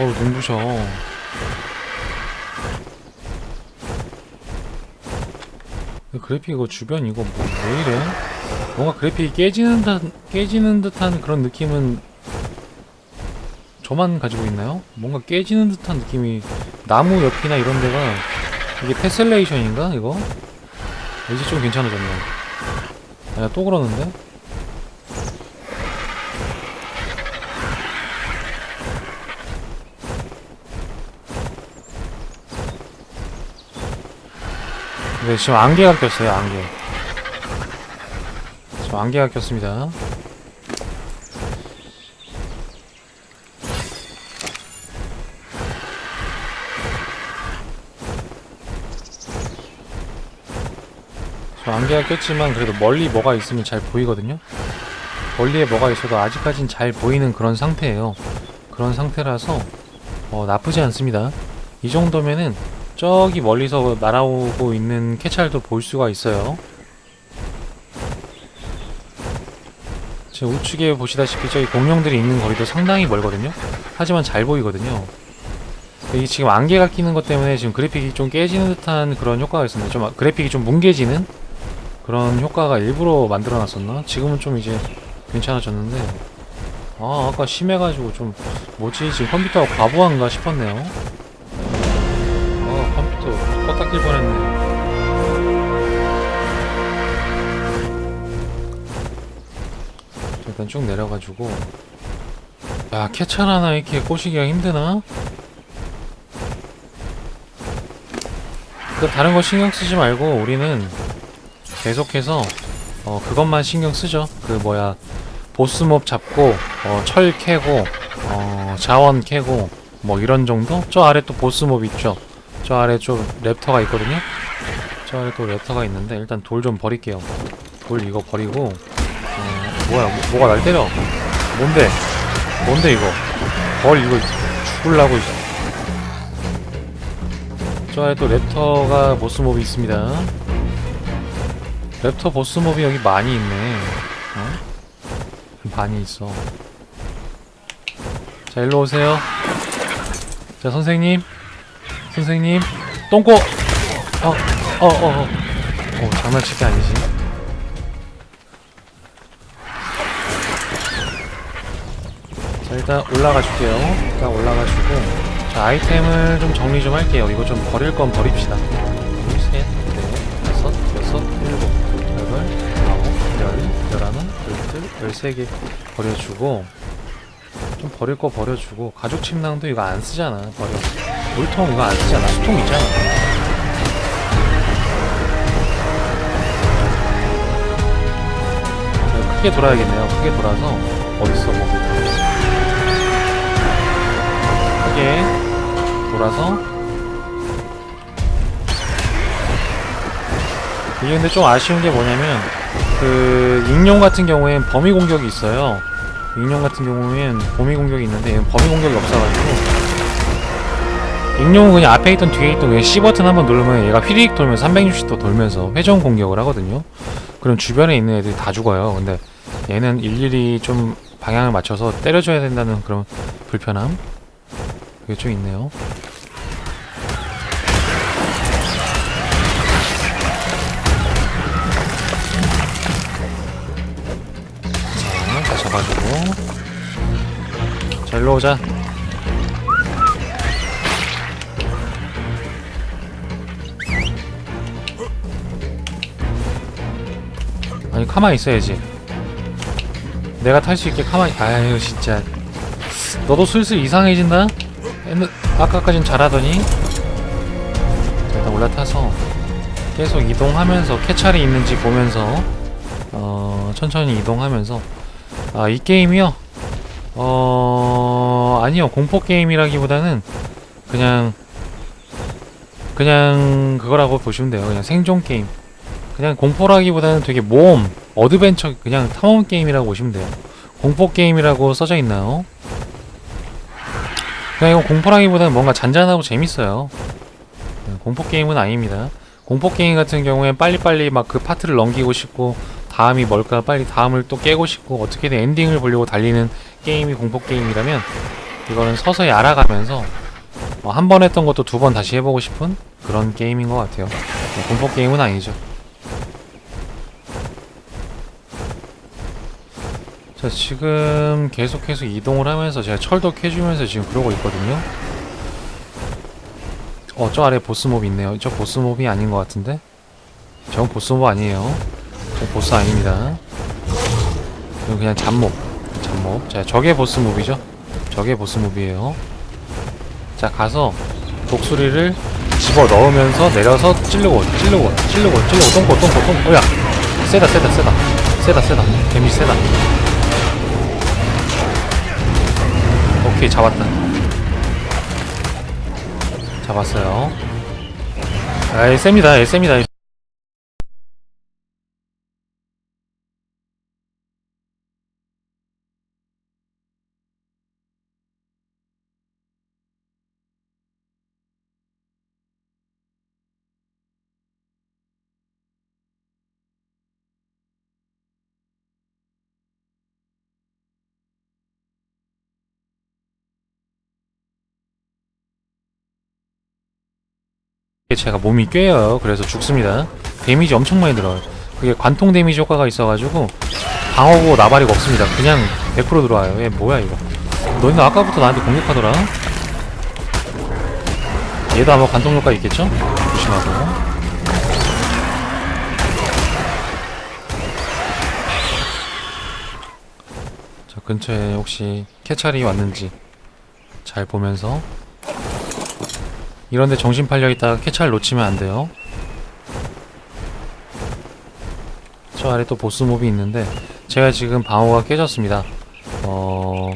어우 눈부셔 그래픽 이거 주변 이거 뭐, 왜 이래? 뭔가 그래픽이 깨지는 듯 깨지는 듯한 그런 느낌은 저만 가지고 있나요? 뭔가 깨지는 듯한 느낌이 나무 옆이나 이런 데가 이게 테셀레이션인가 이거? 이제 좀 괜찮아졌네. 아야 또 그러는데? 네 지금 안개가 꼈어요 안개. 지금 안개가 꼈습니다. 저 안개가 꼈지만 그래도 멀리 뭐가 있으면 잘 보이거든요. 멀리에 뭐가 있어도 아직까진 잘 보이는 그런 상태예요. 그런 상태라서 어, 나쁘지 않습니다. 이 정도면은 저기 멀리서 날아오고 있는 캐찰도 볼 수가 있어요. 제 우측에 보시다시피 저기 공룡들이 있는 거리도 상당히 멀거든요. 하지만 잘 보이거든요. 이 지금 안개가 끼는 것 때문에 지금 그래픽이 좀 깨지는 듯한 그런 효과가 있습니다. 좀 아- 그래픽이 좀 뭉개지는 그런 효과가 일부러 만들어 놨었나? 지금은 좀 이제 괜찮아졌는데 아 아까 심해가지고 좀 뭐지 지금 컴퓨터가 과부한가 싶었네요 낄 뻔했네 자, 일단 쭉 내려가지고 야 캐찰 하나 이렇게 꼬시기가 힘드나? 그 다른 거 신경 쓰지 말고 우리는 계속해서 어 그것만 신경 쓰죠. 그 뭐야 보스몹 잡고 어, 철 캐고 어, 자원 캐고 뭐 이런 정도? 저 아래 또 보스몹 있죠. 저 아래 좀 랩터가 있거든요. 저 아래 또 랩터가 있는데 일단 돌 좀 버릴게요. 돌 이거 버리고 어, 뭐야 뭐, 뭐가 날 때려? 뭔데? 뭔데 이거? 벌 이거 죽을라고. 저 아래 또 랩터가 보스몹이 있습니다. 랩터 보스몹이 여기 많이 있네. 어? 많이 있어. 자, 일로 오세요. 자, 선생님. 선생님. 똥꼬! 어, 어, 어, 어. 어, 장난칠 게 아니지. 자, 일단 올라가 줄게요. 일단 올라가 주고. 자, 아이템을 좀 정리 좀 할게요. 이거 좀 버릴 건 버립시다. 둘, 셋, 넷, 다섯, 여섯, 일곱, 여덟, 아홉, 열, 열하나, 열둘, 열세 개 버려주고 좀 버릴 거 버려주고 가죽 침낭도 이거 안 쓰잖아. 버려. 물통 이거 안 쓰잖아. 수통 있잖아. 자, 크게 돌아야겠네요. 크게 돌아서 어딨어 뭐. 크게 돌아서 이게 근데 좀 아쉬운 게 뭐냐면 그 익룡 같은 경우엔 범위 공격이 있어요. 익룡 같은 경우엔 범위 공격이 있는데 범위 공격이 없어가지고 익룡은 그냥 앞에 있던 뒤에 있던 그냥 C 버튼 한번 누르면 얘가 휘리릭 돌면서 360도 돌면서 회전 공격을 하거든요. 그럼 주변에 있는 애들이 다 죽어요. 근데 얘는 일일이 좀 방향을 맞춰서 때려줘야 된다는 그런 불편함 그게 좀 있네요. 자, 다 잡아주고. 자, 일로 오자. 가만히 있어야지. 내가 탈 수 있게 가만히, 아유, 진짜. 너도 슬슬 이상해진다? 아까까진 잘하더니. 자, 일단 올라타서 계속 이동하면서 캐찰이 있는지 보면서 어, 천천히 이동하면서 아, 이 게임이요? 어, 아니요. 공포 게임이라기보다는 그냥 그냥 그거라고 보시면 돼요. 그냥 생존 게임. 그냥 공포라기보다는 되게 모험, 어드벤처 그냥 탐험 게임이라고 보시면 돼요. 공포 게임이라고 써져 있나요? 그냥 이거 공포라기보다는 뭔가 잔잔하고 재밌어요. 네, 공포 게임은 아닙니다. 공포 게임 같은 경우엔 빨리빨리 막 그 파트를 넘기고 싶고 다음이 뭘까 빨리 다음을 또 깨고 싶고 어떻게든 엔딩을 보려고 달리는 게임이 공포 게임이라면 이거는 서서히 알아가면서 어, 한번 했던 것도 두 번 다시 해보고 싶은 그런 게임인 것 같아요. 네, 공포 게임은 아니죠. 자, 지금 계속해서 이동을 하면서 제가 철도 캐주면서 지금 그러고 있거든요. 어, 저 아래 보스몹 있네요. 저 보스몹이 아닌 것 같은데? 저건 보스몹 아니에요. 저 보스 아닙니다. 이건 그냥 잡몹. 잡몹. 자, 저게 보스몹이죠? 저게 보스몹이에요. 자, 가서 독수리를 집어 넣으면서 내려서 찌르고, 찌르고, 찌르고, 찌르고, 똥꼬, 똥꼬, 똥꼬. 어야! 세다, 세다, 세다. 세다, 세다. 데미지 세다. 오케이, 잡았다. 잡았어요. 아이, 셉니다, 예, 셉니다. 제가 몸이 꿰요. 그래서 죽습니다. 데미지 엄청 많이 들어요. 그게 관통 데미지 효과가 있어가지고 방어고 나발이가 없습니다. 그냥 100% 들어와요. 얘 뭐야 이거? 너희는 아까부터 나한테 공격하더라. 얘도 아마 관통 효과 있겠죠? 조심하고. 저 근처에 혹시 캐찰이 왔는지 잘 보면서 이런데 정신 팔려 있다가 캐찰 놓치면 안 돼요. 저 아래 또 보스 몹이 있는데 제가 지금 방어가 깨졌습니다. 어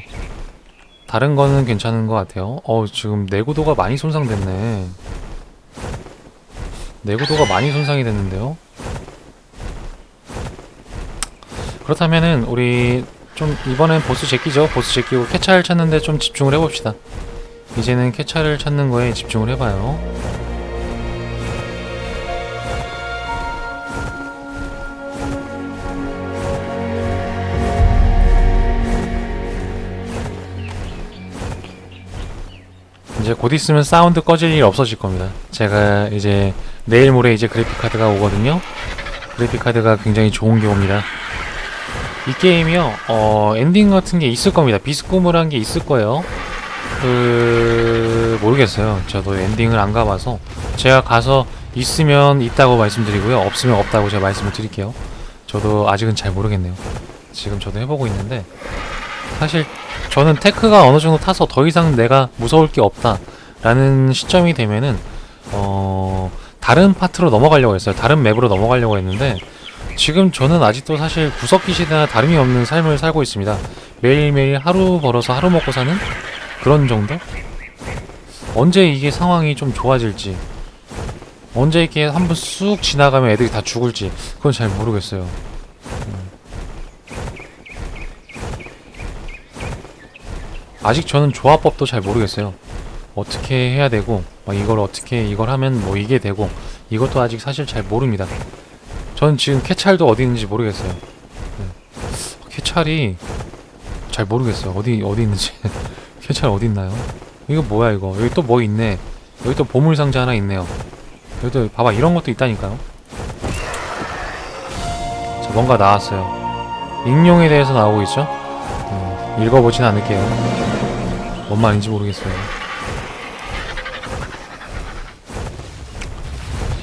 다른 거는 괜찮은 것 같아요. 어 지금 내구도가 많이 손상됐네. 내구도가 많이 손상이 됐는데요. 그렇다면은 우리 좀 이번엔 보스 제끼죠. 보스 제끼고 캐찰 찾는데 좀 집중을 해봅시다. 이제는 캐찰을 찾는 거에 집중을 해봐요. 이제 곧 있으면 사운드 꺼질 일 없어질 겁니다. 제가 이제 내일 모레 이제 그래픽 카드가 오거든요. 그래픽 카드가 굉장히 좋은 게 옵니다. 이 게임이요, 어, 엔딩 같은 게 있을 겁니다. 비스코물한 게 있을 거예요. 그 모르겠어요. 저도 엔딩을 안 가봐서 제가 가서 있으면 있다고 말씀드리고요. 없으면 없다고 제가 말씀을 드릴게요. 저도 아직은 잘 모르겠네요. 지금 저도 해보고 있는데 사실 저는 테크가 어느 정도 타서 더 이상 내가 무서울 게 없다라는 시점이 되면은 어 다른 파트로 넘어가려고 했어요. 다른 맵으로 넘어가려고 했는데 지금 저는 아직도 사실 구석기 시대나 다름이 없는 삶을 살고 있습니다. 매일매일 하루 벌어서 하루 먹고 사는 그런 정도? 언제 이게 상황이 좀 좋아질지. 언제 이렇게 한 번 쑥 지나가면 애들이 다 죽을지. 그건 잘 모르겠어요. 음. 아직 저는 조합법도 잘 모르겠어요. 어떻게 해야 되고 막 이걸 어떻게 이걸 하면 뭐 이게 되고 이것도 아직 사실 잘 모릅니다. 저는 지금 캐찰도 어디 있는지 모르겠어요. 네. 캐찰이 잘 모르겠어요. 어디 어디 있는지 캐찰 어디 있나요? 이거 뭐야 이거? 여기 또 뭐 있네. 여기 또 보물 상자 하나 있네요. 여기도 봐봐 이런 것도 있다니까요. 자 뭔가 나왔어요. 익룡에 대해서 나오고 있죠? 음, 읽어보진 않을게요. 뭔 말인지 모르겠어요.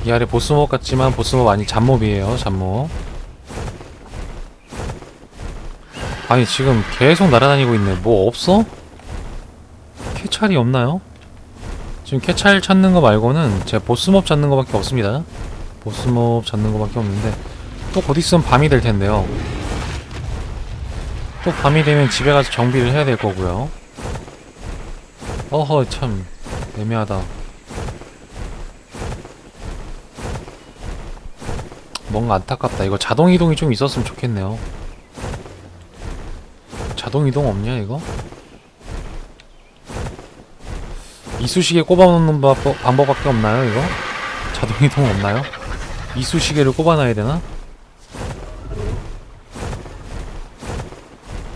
이 아래 보스몹 같지만 보스몹 아니 잡몹이에요 잡몹. 아니 지금 계속 날아다니고 있네. 뭐 없어? 캐찰이 없나요? 지금 캐찰 찾는 거 말고는 제가 보스몹 찾는 거 밖에 없습니다. 보스몹 찾는 거 밖에 없는데 또 곧 있으면 밤이 될 텐데요. 또 밤이 되면 집에 가서 정비를 해야 될 거고요. 어허 참 애매하다. 뭔가 안타깝다. 이거 자동 이동이 좀 있었으면 좋겠네요. 자동 이동 없냐 이거? 이쑤시개 꼽아놓는 바- 방법밖에 없나요 이거? 자동이동 없나요? 이쑤시개를 꼽아놔야 되나?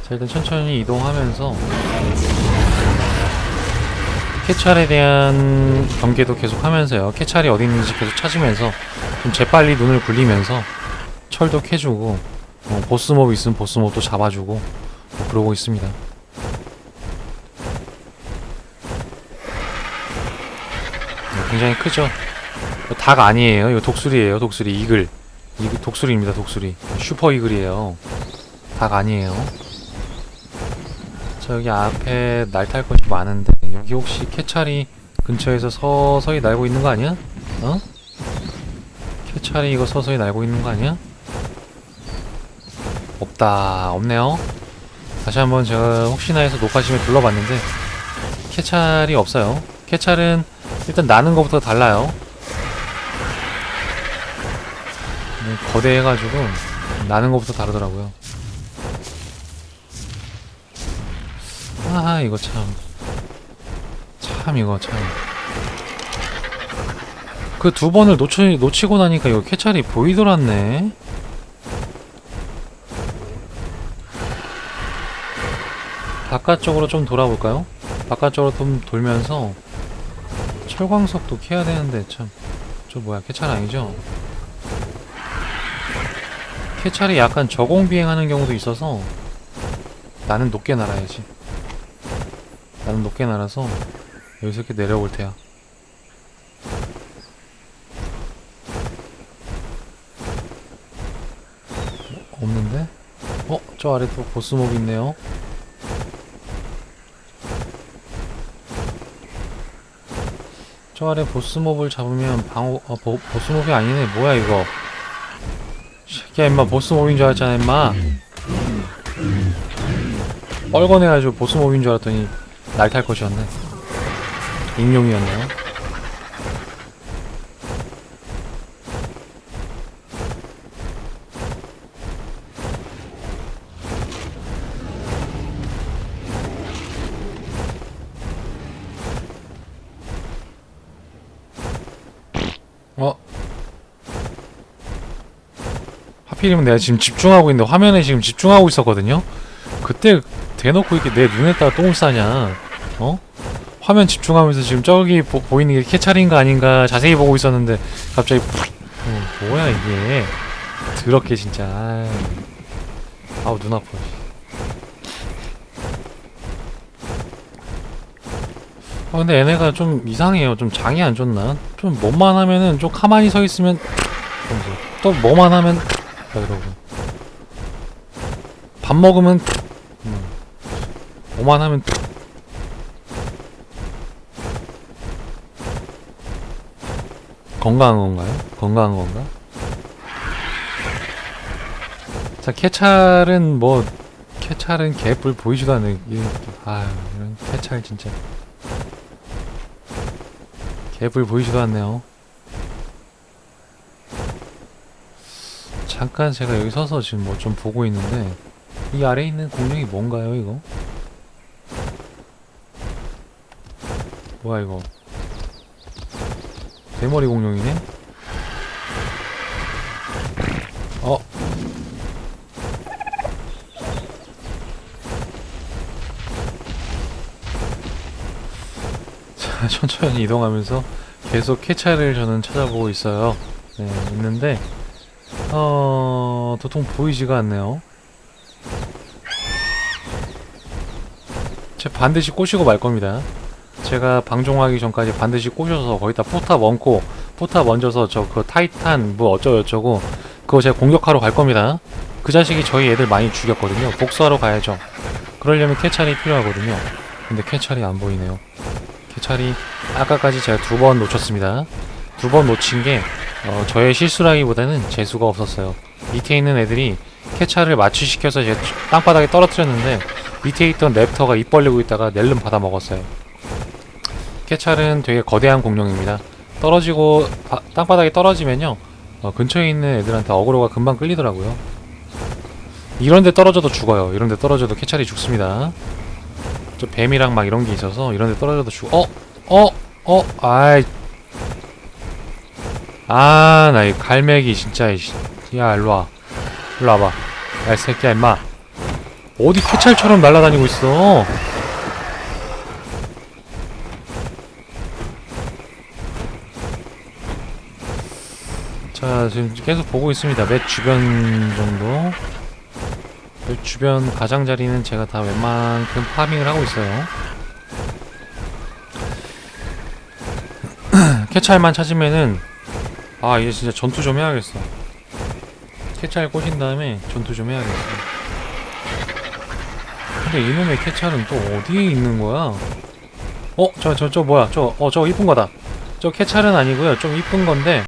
자 일단 천천히 이동하면서 캐찰에 대한 경계도 계속 하면서요. 캐찰이 어디 있는지 계속 찾으면서 좀 재빨리 눈을 굴리면서 철도 캐주고 어, 보스몹 있으면 보스몹도 잡아주고 뭐 그러고 있습니다. 굉장히 크죠. 이거 닭 아니에요. 이거 독수리예요. 독수리 이글. 이글 독수리입니다. 독수리. 슈퍼 이글이에요. 닭 아니에요. 저 여기 앞에 날 탈 것이 많은데 여기 혹시 캐찰이 근처에서 서서히 날고 있는 거 아니야? 어? 캐찰이 이거 서서히 날고 있는 거 아니야? 없다 없네요 다시 한번 제가 혹시나 해서 녹화 심에 둘러봤는데 캐찰이 없어요 캐찰은 일단 나는 것부터 달라요 네, 거대해가지고 나는 것부터 다르더라고요 아 이거 참. 참 이거 참. 그 두 번을 놓치, 놓치고 나니까 이거 캐찰이 보이더랐네. 바깥쪽으로 좀 돌아볼까요? 바깥쪽으로 좀 돌면서 철광석도 캐야 되는데 참. 저 뭐야 캐찰 아니죠? 캐찰이 약간 저공 비행하는 경우도 있어서 나는 높게 날아야지. 나는 높게 날아서 여기서 이렇게 내려올 테야. 어, 없는데? 어? 저 아래 또 보스몹 있네요. 저 아래 보스몹을 잡으면 방어, 어, 보, 보스몹이 아니네. 뭐야 이거. 새끼야 임마 보스몹인 줄 알았잖아 임마. 뻘건해가지고 보스몹인 줄 알았더니 날탈 것이었네. 익룡이었네요. 하필이면 내가 지금 집중하고 있는데 화면에 지금 집중하고 있었거든요? 그때 대놓고 이렇게 내 눈에다가 똥을 싸냐? 어? 화면 집중하면서 지금 저기 보, 보이는 게 캐찰인가 아닌가 자세히 보고 있었는데 갑자기 푹! 어, 뭐야 이게 더럽게 진짜. 아우 눈 아파 아 근데 얘네가 좀 이상해요 좀 장이 안 좋나 좀 뭐만 하면은 좀 가만히 서 있으면 또 뭐만 하면 막 이러고 밥 먹으면 음, 뭐만 하면 건강한 건가요? 건강한 건가? 자, 캐찰은 뭐 캐찰은 개뿔 보이지도 않는 이 아유 이런 캐찰 진짜 개뿔 보이지도 않네요. 잠깐 제가 여기 서서 지금 뭐 좀 보고 있는데 이 아래에 있는 공룡이 뭔가요 이거? 뭐야 이거? 대머리 공룡이네? 어? 자, 천천히 이동하면서 계속 캐찰을 저는 찾아보고 있어요. 네, 있는데, 어, 도통 보이지가 않네요. 제 반드시 꼬시고 말 겁니다. 제가 방종하기 전까지 반드시 꼬셔서 거기다 포탑 얹고 포탑 얹어서 저 그 타이탄 뭐 어쩌고저쩌고 그거 제가 공격하러 갈 겁니다. 그 자식이 저희 애들 많이 죽였거든요. 복수하러 가야죠. 그러려면 캐찰이 필요하거든요. 근데 캐찰이 안 보이네요. 캐찰이 아까까지 제가 두 번 놓쳤습니다. 두 번 놓친 게 어, 저의 실수라기보다는 재수가 없었어요. 밑에 있는 애들이 캐찰을 마취시켜서 제 땅바닥에 떨어뜨렸는데 밑에 있던 랩터가 입 벌리고 있다가 낼름 받아 먹었어요. 캐찰은 되게 거대한 공룡입니다. 떨어지고 바- 땅바닥에 떨어지면요 어, 근처에 있는 애들한테 어그로가 금방 끌리더라고요. 이런데 떨어져도 죽어요. 이런데 떨어져도 캐찰이 죽습니다. 저 뱀이랑 막 이런 게 있어서 이런데 떨어져도 죽. 어, 어, 어, 아이, 아, 나 이 갈매기 진짜 이씨. 야, 일로 와. 일로 와봐. 야, 이 새끼야, 임마. 어디 쾌찰처럼 날아다니고 있어. 자, 지금 계속 보고 있습니다. 맷 주변 정도. 맵 주변 가장자리는 제가 다 웬만큼 파밍을 하고 있어요. 캐찰만 찾으면은 아 이제 진짜 전투 좀 해야겠어. 캐찰 꼬신 다음에 전투 좀 해야겠어. 근데 이놈의 캐찰은 또 어디에 있는 거야? 어? 저 저 저 뭐야? 저 어 저 이쁜 거다. 저 캐찰은 아니고요. 좀 이쁜 건데